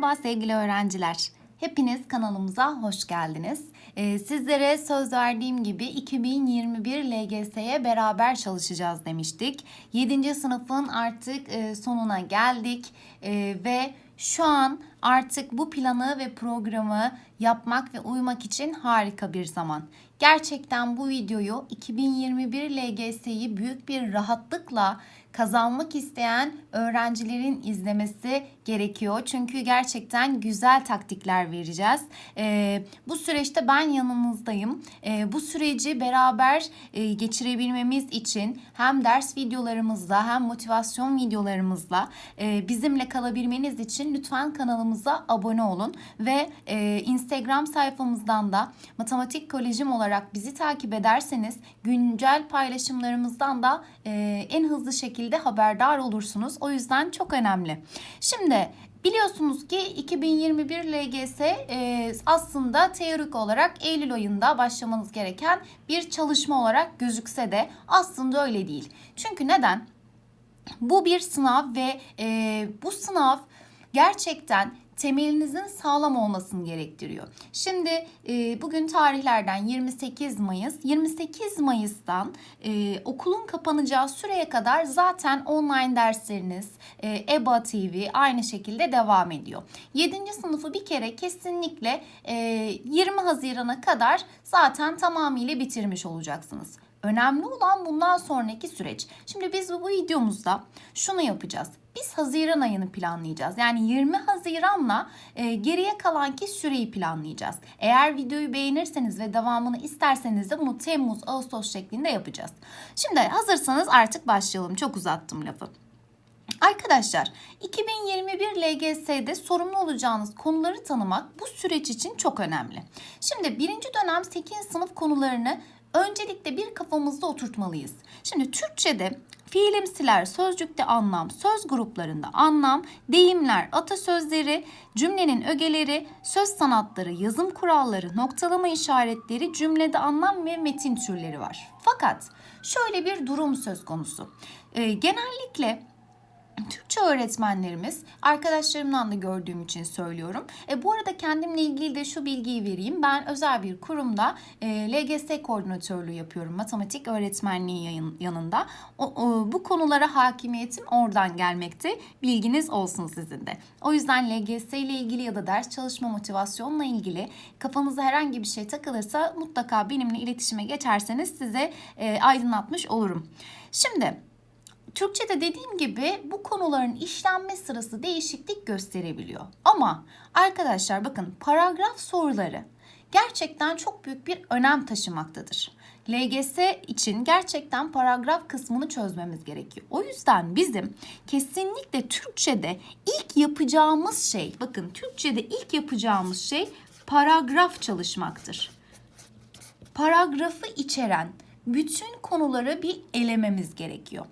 Merhaba sevgili öğrenciler. Hepiniz kanalımıza hoş geldiniz. Ee, sizlere söz verdiğim gibi 2021 LGS'ye beraber çalışacağız demiştik. 7. sınıfın artık e, sonuna geldik E, ve şu an artık bu planı ve programı yapmak ve uymak için harika bir zaman. Gerçekten bu videoyu 2021 LGS'yi büyük bir rahatlıkla kazanmak isteyen öğrencilerin izlemesi gerekiyor. Çünkü gerçekten güzel taktikler vereceğiz. Ee, bu süreçte ben yanınızdayım. Ee, bu süreci beraber e, geçirebilmemiz için hem ders videolarımızla hem motivasyon videolarımızla e, bizimle kalabilmeniz için lütfen kanalımıza abone olun ve e, Instagram sayfamızdan da Matematik Kolejim olarak bizi takip ederseniz güncel paylaşımlarımızdan da e, en hızlı şekilde haberdar olursunuz. O yüzden çok önemli. Şimdi Biliyorsunuz ki 2021 LGS e, aslında teorik olarak Eylül ayında başlamanız gereken bir çalışma olarak gözükse de aslında öyle değil. Çünkü neden? Bu bir sınav ve e, bu sınav gerçekten temelinizin sağlam olmasını gerektiriyor. Şimdi e, bugün tarihlerden 28 Mayıs. 28 Mayıs'tan e, okulun kapanacağı süreye kadar zaten online dersleriniz e, EBA TV aynı şekilde devam ediyor. 7. sınıfı bir kere kesinlikle e, 20 Haziran'a kadar zaten tamamıyla bitirmiş olacaksınız. Önemli olan bundan sonraki süreç. Şimdi biz bu videomuzda şunu yapacağız. Biz Haziran ayını planlayacağız. Yani 20 Haziran'la e, geriye kalanki süreyi planlayacağız. Eğer videoyu beğenirseniz ve devamını isterseniz de bunu Temmuz, Ağustos şeklinde yapacağız. Şimdi hazırsanız artık başlayalım. Çok uzattım lafı. Arkadaşlar 2021 LGS'de sorumlu olacağınız konuları tanımak bu süreç için çok önemli. Şimdi birinci dönem 8. sınıf konularını öncelikle bir kafamızda oturtmalıyız. Şimdi Türkçe'de fiilimsiler, sözcükte anlam, söz gruplarında anlam, deyimler, atasözleri, cümlenin ögeleri, söz sanatları, yazım kuralları, noktalama işaretleri, cümlede anlam ve metin türleri var. Fakat şöyle bir durum söz konusu. Ee, genellikle Türkçe öğretmenlerimiz, arkadaşlarımdan da gördüğüm için söylüyorum. E, bu arada kendimle ilgili de şu bilgiyi vereyim. Ben özel bir kurumda e, LGS koordinatörlüğü yapıyorum. Matematik öğretmenliği yayın, yanında. O, o, bu konulara hakimiyetim oradan gelmekte. Bilginiz olsun sizin de. O yüzden LGS ile ilgili ya da ders çalışma motivasyonla ilgili kafanıza herhangi bir şey takılırsa mutlaka benimle iletişime geçerseniz size e, aydınlatmış olurum. Şimdi Türkçe'de dediğim gibi bu konuların işlenme sırası değişiklik gösterebiliyor. Ama arkadaşlar bakın paragraf soruları gerçekten çok büyük bir önem taşımaktadır. LGS için gerçekten paragraf kısmını çözmemiz gerekiyor. O yüzden bizim kesinlikle Türkçe'de ilk yapacağımız şey, bakın Türkçe'de ilk yapacağımız şey paragraf çalışmaktır. Paragrafı içeren bütün konuları bir elememiz gerekiyor.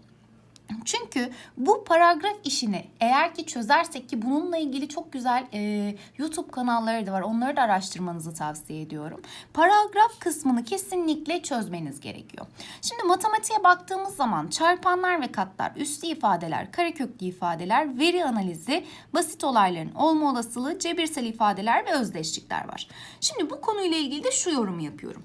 Çünkü bu paragraf işini eğer ki çözersek ki bununla ilgili çok güzel e, YouTube kanalları da var. Onları da araştırmanızı tavsiye ediyorum. Paragraf kısmını kesinlikle çözmeniz gerekiyor. Şimdi matematiğe baktığımız zaman çarpanlar ve katlar, üslü ifadeler, kareköklü ifadeler, veri analizi, basit olayların olma olasılığı, cebirsel ifadeler ve özdeşlikler var. Şimdi bu konuyla ilgili de şu yorumu yapıyorum.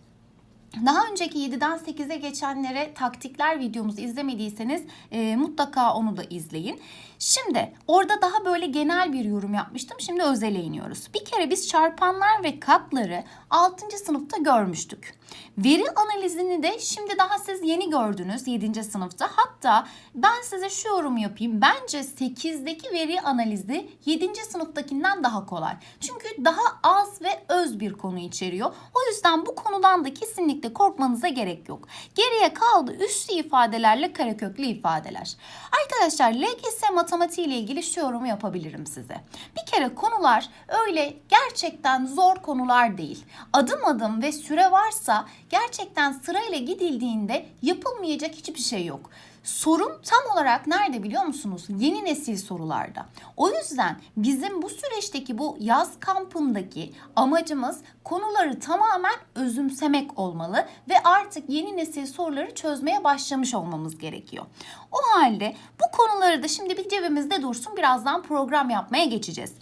Daha önceki 7'den 8'e geçenlere taktikler videomuzu izlemediyseniz e, mutlaka onu da izleyin. Şimdi orada daha böyle genel bir yorum yapmıştım. Şimdi özele iniyoruz. Bir kere biz çarpanlar ve katları 6. sınıfta görmüştük. Veri analizini de şimdi daha siz yeni gördünüz 7. sınıfta. Hatta ben size şu yorum yapayım. Bence 8'deki veri analizi 7. sınıftakinden daha kolay. Çünkü daha az ve öz bir konu içeriyor. O yüzden bu konudan da kesinlikle korkmanıza gerek yok. Geriye kaldı üslü ifadelerle kareköklü ifadeler. Arkadaşlar LGS matematiği ile ilgili şu yorumu yapabilirim size. Bir kere konular öyle gerçekten zor konular değil. Adım adım ve süre varsa gerçekten sırayla gidildiğinde yapılmayacak hiçbir şey yok. Sorun tam olarak nerede biliyor musunuz? Yeni nesil sorularda. O yüzden bizim bu süreçteki bu yaz kampındaki amacımız konuları tamamen özümsemek olmalı ve artık yeni nesil soruları çözmeye başlamış olmamız gerekiyor. O halde bu konuları da şimdi bir cebimizde dursun birazdan program yapmaya geçeceğiz.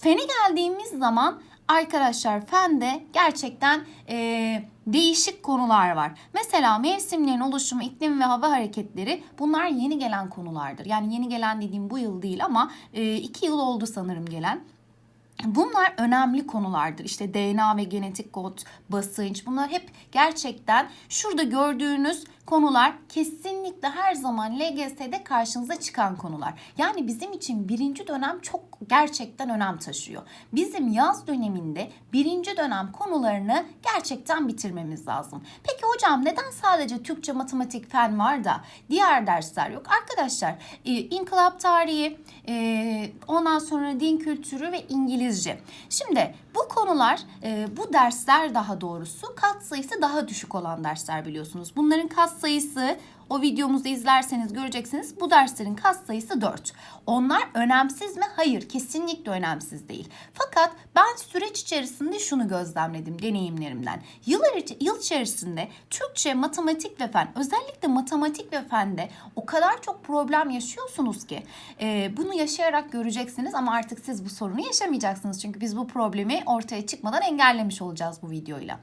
Fene geldiğimiz zaman arkadaşlar fende gerçekten e, değişik konular var. Mesela mevsimlerin oluşumu, iklim ve hava hareketleri bunlar yeni gelen konulardır. Yani yeni gelen dediğim bu yıl değil ama e, iki yıl oldu sanırım gelen. Bunlar önemli konulardır. İşte DNA ve genetik kod, basınç bunlar hep gerçekten şurada gördüğünüz konular kesinlikle her zaman LGS'de karşınıza çıkan konular. Yani bizim için birinci dönem çok gerçekten önem taşıyor. Bizim yaz döneminde birinci dönem konularını gerçekten bitirmemiz lazım. Peki hocam neden sadece Türkçe, matematik, fen var da diğer dersler yok? Arkadaşlar e, inkılap tarihi, e, ondan sonra din kültürü ve İngilizce. Şimdi bu konular, e, bu dersler daha doğrusu kat sayısı daha düşük olan dersler biliyorsunuz. Bunların sayısı o videomuzu izlerseniz göreceksiniz bu derslerin kas sayısı 4. Onlar önemsiz mi? Hayır kesinlikle önemsiz değil. Fakat ben süreç içerisinde şunu gözlemledim deneyimlerimden. Yıllar yıl içerisinde Türkçe, matematik ve fen özellikle matematik ve fende o kadar çok problem yaşıyorsunuz ki e, bunu yaşayarak göreceksiniz ama artık siz bu sorunu yaşamayacaksınız. Çünkü biz bu problemi ortaya çıkmadan engellemiş olacağız bu videoyla.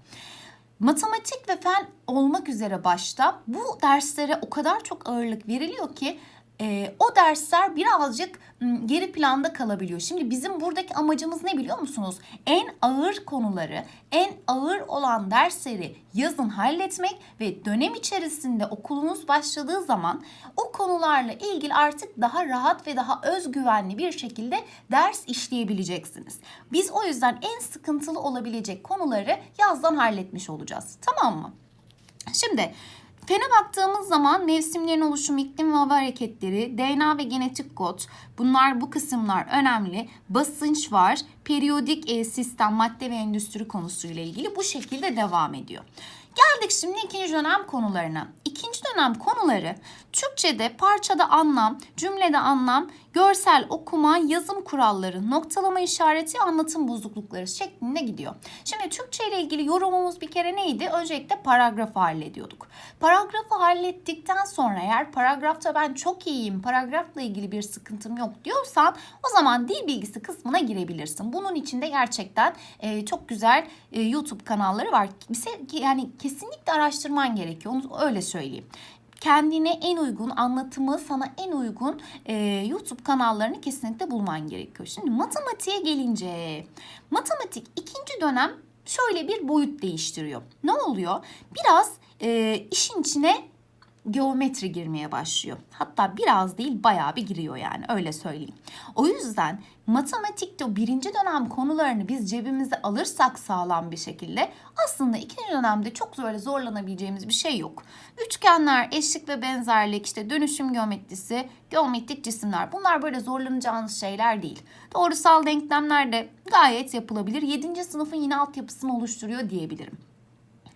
Matematik ve fen olmak üzere başta bu derslere o kadar çok ağırlık veriliyor ki e, o dersler birazcık geri planda kalabiliyor. Şimdi bizim buradaki amacımız ne biliyor musunuz? En ağır konuları, en ağır olan dersleri yazın halletmek ve dönem içerisinde okulunuz başladığı zaman o konularla ilgili artık daha rahat ve daha özgüvenli bir şekilde ders işleyebileceksiniz. Biz o yüzden en sıkıntılı olabilecek konuları yazdan halletmiş olacağız. Tamam mı? Şimdi Fene baktığımız zaman mevsimlerin oluşumu, iklim ve hava hareketleri, DNA ve genetik kod bunlar bu kısımlar önemli. Basınç var, periyodik e, sistem, madde ve endüstri konusuyla ilgili bu şekilde devam ediyor. Geldik şimdi ikinci dönem konularına. İkinci dönem konuları Türkçe'de parçada anlam, cümlede anlam, görsel okuma, yazım kuralları, noktalama işareti, anlatım bozuklukları şeklinde gidiyor. Şimdi Türkçe ile ilgili yorumumuz bir kere neydi? Öncelikle paragrafı hallediyorduk. Paragrafı hallettikten sonra eğer paragrafta ben çok iyiyim, paragrafla ilgili bir sıkıntım yok diyorsan o zaman dil bilgisi kısmına girebilirsin. Bunun içinde gerçekten e, çok güzel e, YouTube kanalları var. Yani kesinlikle araştırman gerekiyor. Onu öyle söyleyeyim kendine en uygun anlatımı sana en uygun e, YouTube kanallarını kesinlikle bulman gerekiyor. Şimdi matematiğe gelince matematik ikinci dönem şöyle bir boyut değiştiriyor. Ne oluyor? Biraz e, işin içine geometri girmeye başlıyor. Hatta biraz değil bayağı bir giriyor yani öyle söyleyeyim. O yüzden matematikte o birinci dönem konularını biz cebimize alırsak sağlam bir şekilde aslında ikinci dönemde çok böyle zorlanabileceğimiz bir şey yok. Üçgenler, eşlik ve benzerlik, işte dönüşüm geometrisi, geometrik cisimler bunlar böyle zorlanacağınız şeyler değil. Doğrusal denklemler de gayet yapılabilir. Yedinci sınıfın yine altyapısını oluşturuyor diyebilirim.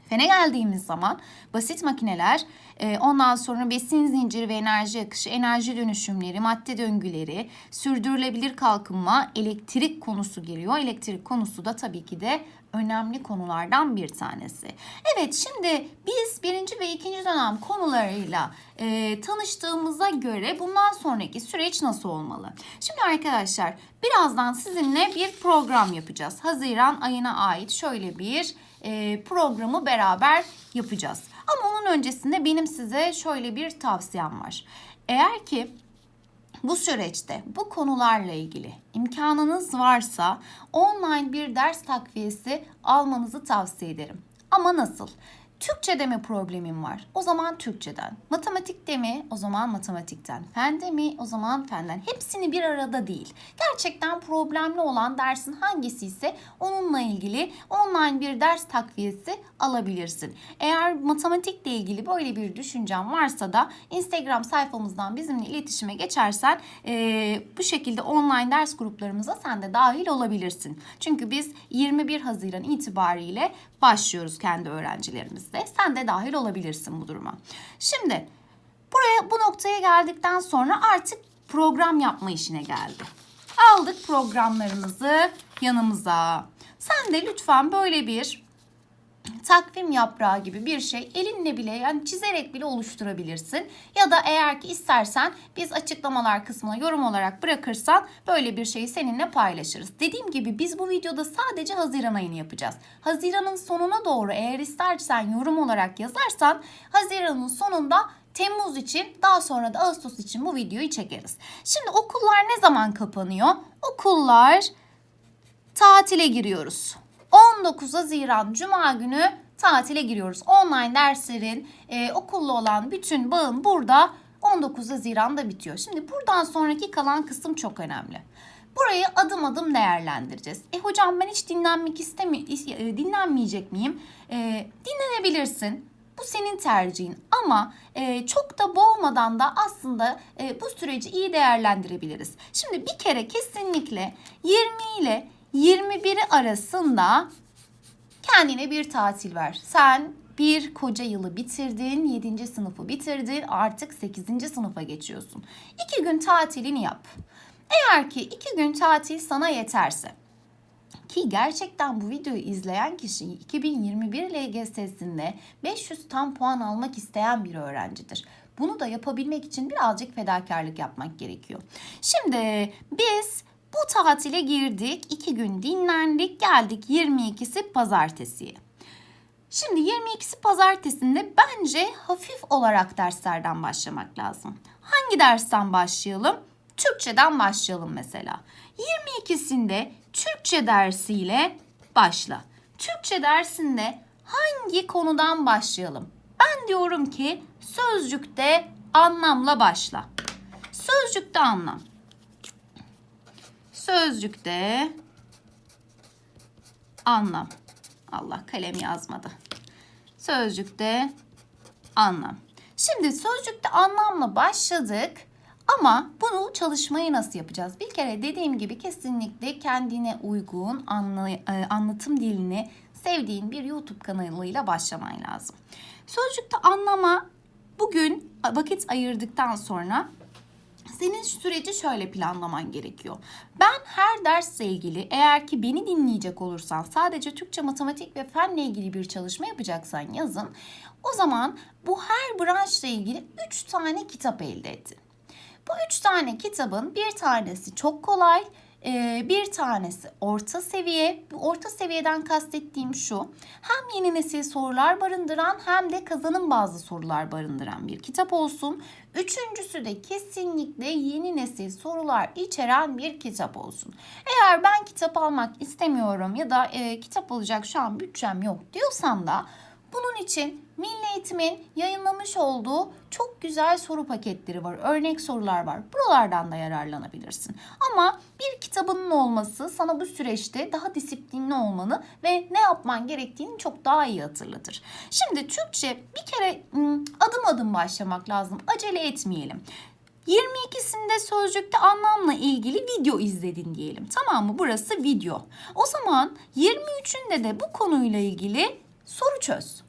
Fene geldiğimiz zaman basit makineler, e, ondan sonra besin zinciri ve enerji akışı, enerji dönüşümleri, madde döngüleri, sürdürülebilir kalkınma, elektrik konusu giriyor. Elektrik konusu da tabii ki de önemli konulardan bir tanesi. Evet şimdi biz birinci ve ikinci dönem konularıyla e, tanıştığımıza göre bundan sonraki süreç nasıl olmalı? Şimdi arkadaşlar birazdan sizinle bir program yapacağız. Haziran ayına ait şöyle bir e, programı beraber yapacağız. Ama onun öncesinde benim size şöyle bir tavsiyem var. Eğer ki bu süreçte bu konularla ilgili imkanınız varsa online bir ders takviyesi almanızı tavsiye ederim. Ama nasıl? Türkçe'de mi problemim var? O zaman Türkçeden. Matematikte mi? O zaman matematikten. Fende mi? O zaman fenden. Hepsini bir arada değil. Gerçekten problemli olan dersin hangisi ise onunla ilgili online bir ders takviyesi alabilirsin. Eğer matematikle ilgili böyle bir düşüncen varsa da Instagram sayfamızdan bizimle iletişime geçersen e, bu şekilde online ders gruplarımıza sen de dahil olabilirsin. Çünkü biz 21 Haziran itibariyle başlıyoruz kendi öğrencilerimizle. Sen de dahil olabilirsin bu duruma. Şimdi buraya bu noktaya geldikten sonra artık program yapma işine geldi. Aldık programlarımızı yanımıza. Sen de lütfen böyle bir takvim yaprağı gibi bir şey elinle bile yani çizerek bile oluşturabilirsin. Ya da eğer ki istersen biz açıklamalar kısmına yorum olarak bırakırsan böyle bir şeyi seninle paylaşırız. Dediğim gibi biz bu videoda sadece Haziran ayını yapacağız. Haziran'ın sonuna doğru eğer istersen yorum olarak yazarsan Haziran'ın sonunda Temmuz için daha sonra da Ağustos için bu videoyu çekeriz. Şimdi okullar ne zaman kapanıyor? Okullar tatile giriyoruz. 19 Haziran Cuma günü tatile giriyoruz. Online derslerin e, okulla olan bütün bağın burada 19 Haziran'da bitiyor. Şimdi buradan sonraki kalan kısım çok önemli. Burayı adım adım değerlendireceğiz. E hocam ben hiç dinlenmek istemi e, dinlenmeyecek miyim? E, dinlenebilirsin. Bu senin tercihin ama e, çok da boğmadan da aslında e, bu süreci iyi değerlendirebiliriz. Şimdi bir kere kesinlikle 20 ile 21'i arasında kendine bir tatil ver. Sen bir koca yılı bitirdin, 7. sınıfı bitirdin, artık 8. sınıfa geçiyorsun. 2 gün tatilini yap. Eğer ki 2 gün tatil sana yeterse ki gerçekten bu videoyu izleyen kişi 2021 LGS'sinde 500 tam puan almak isteyen bir öğrencidir. Bunu da yapabilmek için birazcık fedakarlık yapmak gerekiyor. Şimdi biz bu tatile girdik, 2 gün dinlendik, geldik 22'si pazartesiye. Şimdi 22'si pazartesinde bence hafif olarak derslerden başlamak lazım. Hangi dersten başlayalım? Türkçeden başlayalım mesela. 22'sinde Türkçe dersiyle başla. Türkçe dersinde hangi konudan başlayalım? Ben diyorum ki sözcükte anlamla başla. Sözcükte anlam. Sözcükte anlam. Allah kalem yazmadı. Sözcükte anlam. Şimdi sözcükte anlamla başladık. Ama bunu çalışmayı nasıl yapacağız? Bir kere dediğim gibi kesinlikle kendine uygun e, anlatım dilini sevdiğin bir YouTube kanalıyla başlaman lazım. Sözcükte anlama bugün vakit ayırdıktan sonra senin süreci şöyle planlaman gerekiyor. Ben her dersle ilgili eğer ki beni dinleyecek olursan sadece Türkçe, matematik ve fenle ilgili bir çalışma yapacaksan yazın. O zaman bu her branşla ilgili 3 tane kitap elde ettin. Bu üç tane kitabın bir tanesi çok kolay, bir tanesi orta seviye. Orta seviyeden kastettiğim şu. Hem yeni nesil sorular barındıran hem de kazanım bazı sorular barındıran bir kitap olsun. Üçüncüsü de kesinlikle yeni nesil sorular içeren bir kitap olsun. Eğer ben kitap almak istemiyorum ya da e, kitap alacak şu an bütçem yok diyorsan da bunun için Milli Eğitim'in yayınlamış olduğu çok güzel soru paketleri var. Örnek sorular var. Buralardan da yararlanabilirsin. Ama bir kitabının olması sana bu süreçte daha disiplinli olmanı ve ne yapman gerektiğini çok daha iyi hatırlatır. Şimdi Türkçe bir kere adım adım başlamak lazım. Acele etmeyelim. 22'sinde sözcükte anlamla ilgili video izledin diyelim. Tamam mı? Burası video. O zaman 23'ünde de bu konuyla ilgili soru çöz.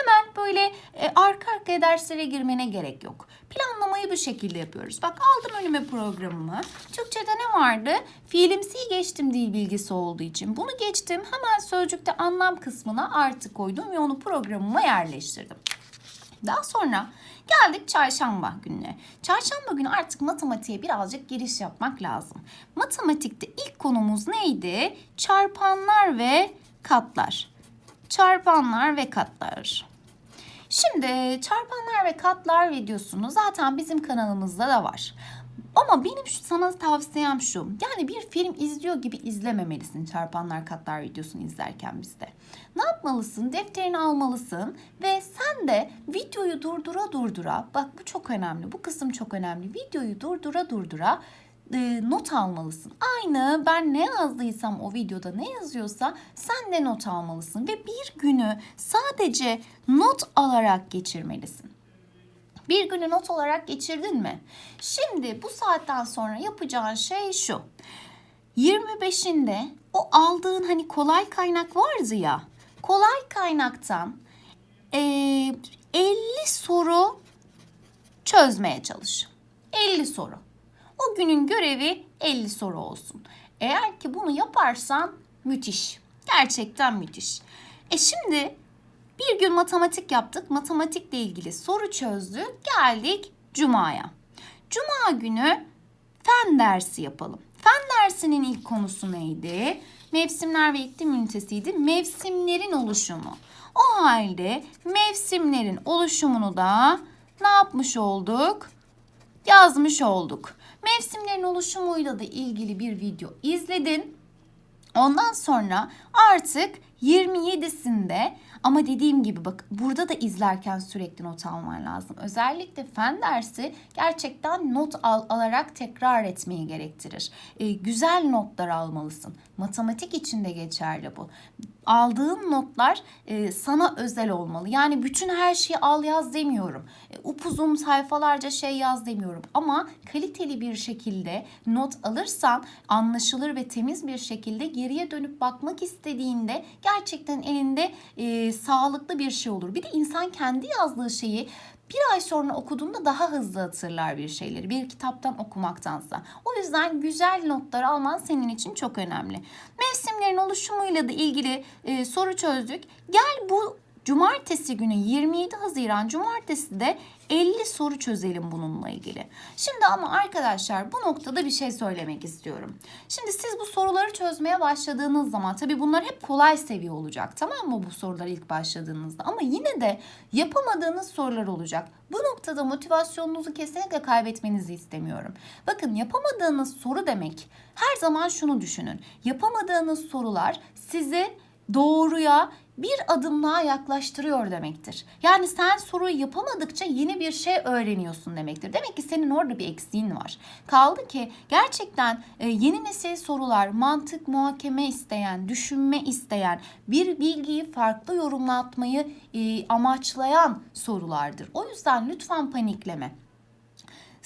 Hemen böyle e, arka arkaya derslere girmene gerek yok. Planlamayı bu şekilde yapıyoruz. Bak aldım önüme programımı. Türkçe'de ne vardı? Fiilimsiyi geçtim dil bilgisi olduğu için. Bunu geçtim. Hemen sözcükte anlam kısmına artı koydum ve onu programıma yerleştirdim. Daha sonra geldik çarşamba gününe. Çarşamba günü artık matematiğe birazcık giriş yapmak lazım. Matematikte ilk konumuz neydi? Çarpanlar ve katlar çarpanlar ve katlar. Şimdi çarpanlar ve katlar videosunu zaten bizim kanalımızda da var. Ama benim şu, sana tavsiyem şu. Yani bir film izliyor gibi izlememelisin çarpanlar katlar videosunu izlerken bizde. Ne yapmalısın? Defterini almalısın ve sen de videoyu durdura durdura bak bu çok önemli. Bu kısım çok önemli. Videoyu durdura durdura e, not almalısın. Aynı ben ne yazdıysam o videoda ne yazıyorsa sen de not almalısın ve bir günü sadece not alarak geçirmelisin. Bir günü not olarak geçirdin mi? Şimdi bu saatten sonra yapacağın şey şu. 25'inde o aldığın hani kolay kaynak vardı ya. Kolay kaynaktan e, 50 soru çözmeye çalış. 50 soru. O günün görevi 50 soru olsun. Eğer ki bunu yaparsan müthiş. Gerçekten müthiş. E şimdi Bir gün matematik yaptık. Matematikle ilgili soru çözdük. Geldik Cuma'ya. Cuma günü fen dersi yapalım. Fen dersinin ilk konusu neydi? Mevsimler ve iklim ünitesiydi. Mevsimlerin oluşumu. O halde mevsimlerin oluşumunu da ne yapmış olduk? Yazmış olduk. Mevsimlerin oluşumuyla da ilgili bir video izledin. Ondan sonra artık 27'sinde ama dediğim gibi bak burada da izlerken sürekli not alman lazım. Özellikle fen dersi gerçekten not al, alarak tekrar etmeyi gerektirir. Ee, güzel notlar almalısın. Matematik için de geçerli bu. Aldığın notlar e, sana özel olmalı. Yani bütün her şeyi al yaz demiyorum. E, upuzun sayfalarca şey yaz demiyorum. Ama kaliteli bir şekilde not alırsan anlaşılır ve temiz bir şekilde geriye dönüp bakmak istediğinde gerçekten elinde e, sağlıklı bir şey olur. Bir de insan kendi yazdığı şeyi bir ay sonra okuduğunda daha hızlı hatırlar bir şeyleri. Bir kitaptan okumaktansa. O yüzden güzel notlar alman senin için çok önemli. Mevsimlerin oluşumuyla da ilgili e, soru çözdük. Gel bu Cumartesi günü 27 Haziran Cumartesi de 50 soru çözelim bununla ilgili. Şimdi ama arkadaşlar bu noktada bir şey söylemek istiyorum. Şimdi siz bu soruları çözmeye başladığınız zaman tabii bunlar hep kolay seviye olacak tamam mı bu sorular ilk başladığınızda ama yine de yapamadığınız sorular olacak. Bu noktada motivasyonunuzu kesinlikle kaybetmenizi istemiyorum. Bakın yapamadığınız soru demek her zaman şunu düşünün. Yapamadığınız sorular sizi doğruya bir adım yaklaştırıyor demektir. Yani sen soruyu yapamadıkça yeni bir şey öğreniyorsun demektir. Demek ki senin orada bir eksiğin var. Kaldı ki gerçekten e, yeni nesil sorular mantık muhakeme isteyen, düşünme isteyen, bir bilgiyi farklı yorumlatmayı e, amaçlayan sorulardır. O yüzden lütfen panikleme.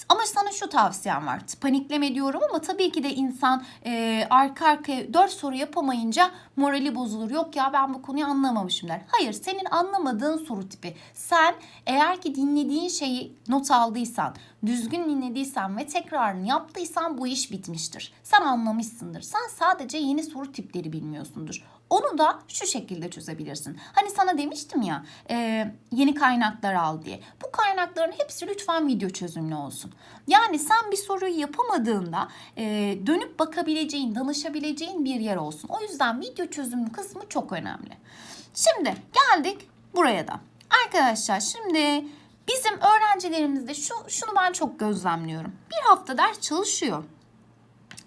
Ama sana şu tavsiyem var. Panikleme diyorum ama tabii ki de insan e, arka arkaya dört soru yapamayınca morali bozulur. Yok ya ben bu konuyu anlamamışım der. Hayır senin anlamadığın soru tipi. Sen eğer ki dinlediğin şeyi not aldıysan, düzgün dinlediysen ve tekrarını yaptıysan bu iş bitmiştir. Sen anlamışsındır. Sen sadece yeni soru tipleri bilmiyorsundur. Onu da şu şekilde çözebilirsin. Hani sana demiştim ya e, yeni kaynaklar al diye. Bu kaynakların hepsi lütfen video çözümlü olsun. Yani sen bir soruyu yapamadığında e, dönüp bakabileceğin, danışabileceğin bir yer olsun. O yüzden video çözümlü kısmı çok önemli. Şimdi geldik buraya da. Arkadaşlar şimdi bizim öğrencilerimizde şu şunu ben çok gözlemliyorum. Bir hafta ders çalışıyor.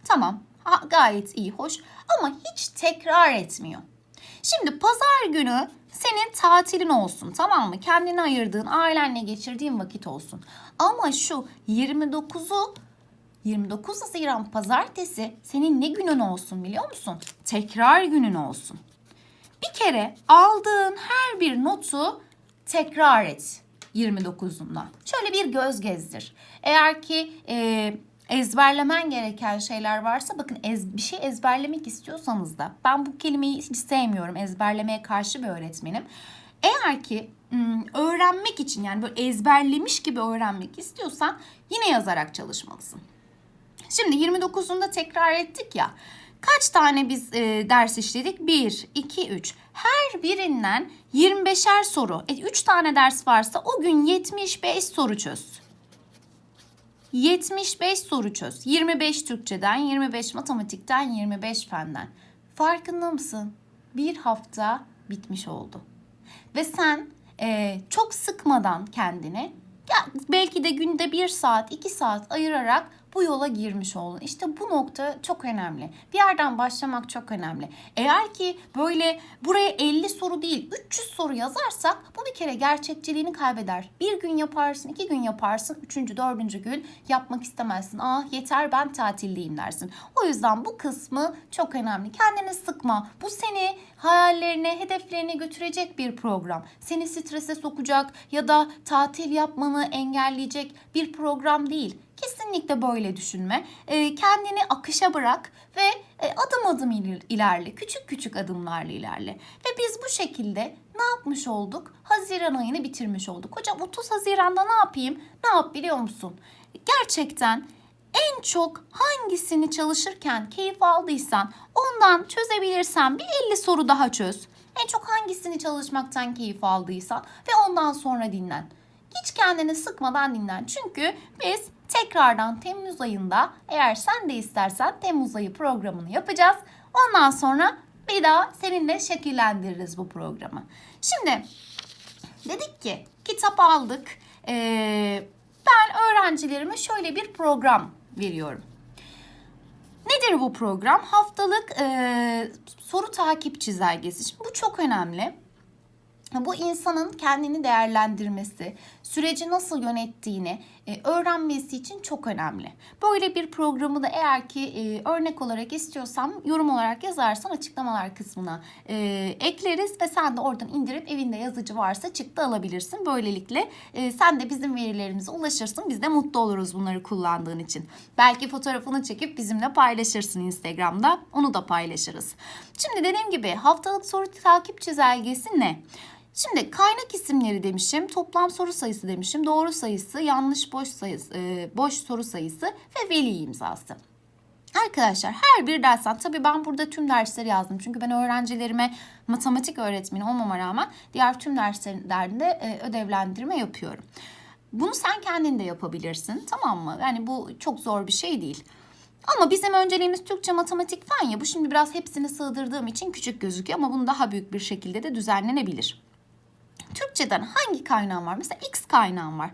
Tamam Ha, gayet iyi, hoş ama hiç tekrar etmiyor. Şimdi pazar günü senin tatilin olsun tamam mı? Kendine ayırdığın, ailenle geçirdiğin vakit olsun. Ama şu 29'u 29 Haziran pazartesi senin ne günün olsun biliyor musun? Tekrar günün olsun. Bir kere aldığın her bir notu tekrar et 29'unda. Şöyle bir göz gezdir. Eğer ki e, ezberlemen gereken şeyler varsa bakın ez, bir şey ezberlemek istiyorsanız da ben bu kelimeyi hiç sevmiyorum. Ezberlemeye karşı bir öğretmenim. Eğer ki öğrenmek için yani böyle ezberlemiş gibi öğrenmek istiyorsan yine yazarak çalışmalısın. Şimdi 29'unda tekrar ettik ya. Kaç tane biz e, ders işledik? 1, 2, 3. Her birinden 25'er soru. E, 3 tane ders varsa o gün 75 soru çöz. 75 soru çöz. 25 Türkçeden, 25 matematikten, 25 fenden. Farkında mısın? Bir hafta bitmiş oldu. Ve sen e, çok sıkmadan kendini ya belki de günde bir saat, iki saat ayırarak bu yola girmiş oldun. İşte bu nokta çok önemli. Bir yerden başlamak çok önemli. Eğer ki böyle buraya 50 soru değil 300 soru yazarsak bu bir kere gerçekçiliğini kaybeder. Bir gün yaparsın, iki gün yaparsın, üçüncü, dördüncü gün yapmak istemezsin. Ah yeter ben tatildeyim dersin. O yüzden bu kısmı çok önemli. Kendini sıkma. Bu seni hayallerine, hedeflerine götürecek bir program. Seni strese sokacak ya da tatil yapmanı engelleyecek bir program değil. Kesinlikle böyle düşünme. E, kendini akışa bırak ve e, adım adım ilerle. Küçük küçük adımlarla ilerle. Ve biz bu şekilde ne yapmış olduk? Haziran ayını bitirmiş olduk. Hocam 30 Haziran'da ne yapayım? Ne yap biliyor musun? Gerçekten en çok hangisini çalışırken keyif aldıysan ondan çözebilirsen bir 50 soru daha çöz. En çok hangisini çalışmaktan keyif aldıysan ve ondan sonra dinlen. Hiç kendini sıkmadan dinlen. Çünkü biz tekrardan Temmuz ayında eğer sen de istersen Temmuz ayı programını yapacağız. Ondan sonra bir daha seninle şekillendiririz bu programı. Şimdi dedik ki kitap aldık. Ee, ben öğrencilerime şöyle bir program veriyorum. Nedir bu program? Haftalık e, soru takip çizelgesi. Şimdi bu çok önemli. Bu insanın kendini değerlendirmesi, süreci nasıl yönettiğini e, öğrenmesi için çok önemli. Böyle bir programı da eğer ki e, örnek olarak istiyorsam yorum olarak yazarsan açıklamalar kısmına e, ekleriz ve sen de oradan indirip evinde yazıcı varsa çıktı alabilirsin. Böylelikle sen de bizim verilerimize ulaşırsın. Biz de mutlu oluruz bunları kullandığın için. Belki fotoğrafını çekip bizimle paylaşırsın Instagram'da. Onu da paylaşırız. Şimdi dediğim gibi haftalık soru takip çizelgesi ne? Şimdi kaynak isimleri demişim, toplam soru sayısı demişim, doğru sayısı, yanlış boş sayısı, e, boş soru sayısı ve veli imzası. Arkadaşlar her bir dersten tabii ben burada tüm dersleri yazdım. Çünkü ben öğrencilerime matematik öğretmeni olmama rağmen diğer tüm derslerinde e, ödevlendirme yapıyorum. Bunu sen kendin de yapabilirsin tamam mı? Yani bu çok zor bir şey değil. Ama bizim önceliğimiz Türkçe, matematik, fen ya. Bu şimdi biraz hepsini sığdırdığım için küçük gözüküyor ama bunu daha büyük bir şekilde de düzenlenebilir. Türkçeden hangi kaynağın var? Mesela X kaynağın var.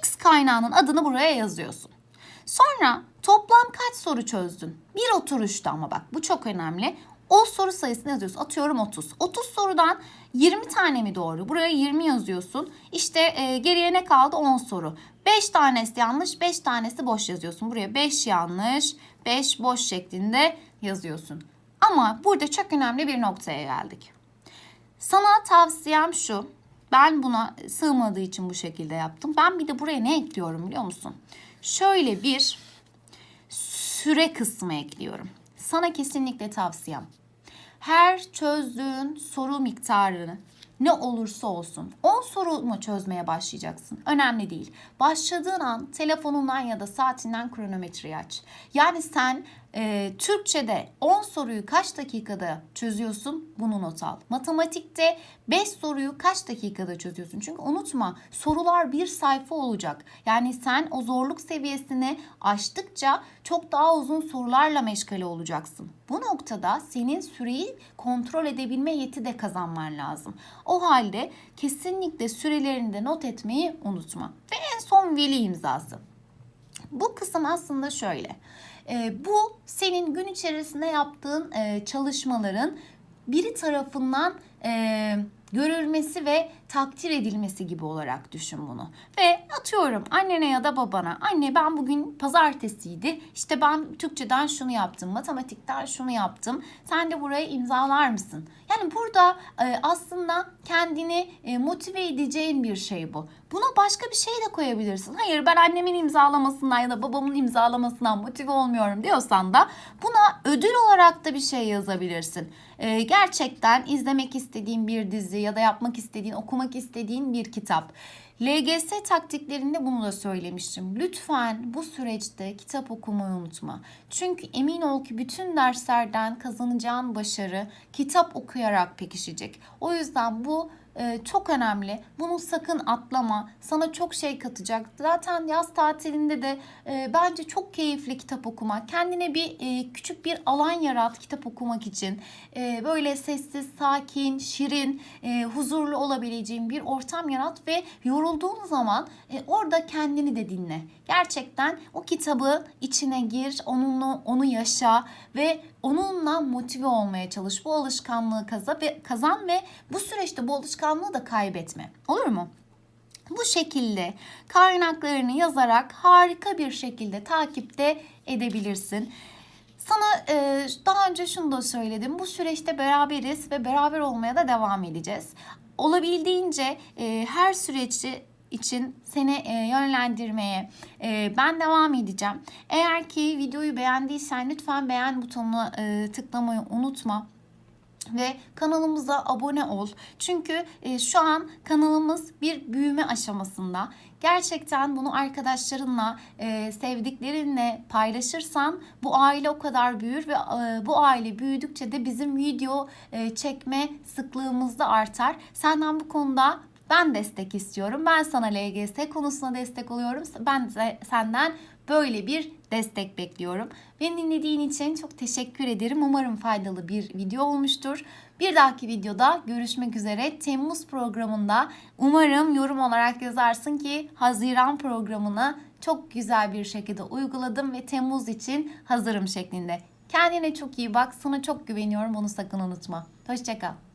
X kaynağının adını buraya yazıyorsun. Sonra toplam kaç soru çözdün? Bir oturuşta ama bak bu çok önemli. O soru sayısını yazıyorsun. Atıyorum 30. 30 sorudan 20 tane mi doğru? Buraya 20 yazıyorsun. İşte e, geriye ne kaldı? 10 soru. 5 tanesi yanlış, 5 tanesi boş yazıyorsun. Buraya 5 yanlış, 5 boş şeklinde yazıyorsun. Ama burada çok önemli bir noktaya geldik. Sana tavsiyem şu. Ben buna sığmadığı için bu şekilde yaptım. Ben bir de buraya ne ekliyorum biliyor musun? Şöyle bir süre kısmı ekliyorum. Sana kesinlikle tavsiyem. Her çözdüğün soru miktarını ne olursa olsun 10 soru mu çözmeye başlayacaksın? Önemli değil. Başladığın an telefonundan ya da saatinden kronometreyi aç. Yani sen e, Türkçe'de 10 soruyu kaç dakikada çözüyorsun bunu not al. Matematikte 5 soruyu kaç dakikada çözüyorsun? Çünkü unutma sorular bir sayfa olacak. Yani sen o zorluk seviyesini aştıkça çok daha uzun sorularla meşgale olacaksın. Bu noktada senin süreyi kontrol edebilme yeti de kazanman lazım. O halde kesinlikle sürelerini de not etmeyi unutma. Ve en son veli imzası. Bu kısım aslında şöyle. E, bu senin gün içerisinde yaptığın e, çalışmaların biri tarafından e, görülmesi ve takdir edilmesi gibi olarak düşün bunu. Ve atıyorum annene ya da babana anne ben bugün pazartesiydi işte ben Türkçeden şunu yaptım matematikten şunu yaptım sen de buraya imzalar mısın? Yani burada e, aslında kendini e, motive edeceğin bir şey bu. Buna başka bir şey de koyabilirsin. Hayır ben annemin imzalamasından ya da babamın imzalamasından motive olmuyorum diyorsan da buna ödül olarak da bir şey yazabilirsin. E, gerçekten izlemek istediğin bir dizi ya da yapmak istediğin, okumak istediğin bir kitap. LGS taktiklerinde bunu da söylemiştim. Lütfen bu süreçte kitap okumayı unutma. Çünkü emin ol ki bütün derslerden kazanacağın başarı kitap okuyarak pekişecek. O yüzden bu e, çok önemli. Bunu sakın atlama. Sana çok şey katacak. Zaten yaz tatilinde de e, bence çok keyifli kitap okumak. Kendine bir e, küçük bir alan yarat kitap okumak için. E, böyle sessiz, sakin, şirin, huzurlu olabileceğin bir ortam yarat ve yorulduğun zaman orada kendini de dinle. Gerçekten o kitabı içine gir, onunla onu yaşa ve onunla motive olmaya çalış. Bu alışkanlığı kazan ve bu süreçte bu alışkanlığı da kaybetme. Olur mu? Bu şekilde kaynaklarını yazarak harika bir şekilde takipte edebilirsin. Sana e, daha önce şunu da söyledim. Bu süreçte beraberiz ve beraber olmaya da devam edeceğiz. Olabildiğince e, her süreçte için seni e, yönlendirmeye e, ben devam edeceğim. Eğer ki videoyu beğendiysen lütfen beğen butonuna e, tıklamayı unutma ve kanalımıza abone ol. Çünkü e, şu an kanalımız bir büyüme aşamasında. Gerçekten bunu arkadaşlarınla, e, sevdiklerinle paylaşırsan bu aile o kadar büyür ve e, bu aile büyüdükçe de bizim video e, çekme sıklığımız da artar. Senden bu konuda ben destek istiyorum. Ben sana LGS konusuna destek oluyorum. Ben de senden böyle bir destek bekliyorum. Beni dinlediğin için çok teşekkür ederim. Umarım faydalı bir video olmuştur. Bir dahaki videoda görüşmek üzere. Temmuz programında umarım yorum olarak yazarsın ki Haziran programını çok güzel bir şekilde uyguladım ve Temmuz için hazırım şeklinde. Kendine çok iyi bak. Sana çok güveniyorum. Bunu sakın unutma. Hoşçakal.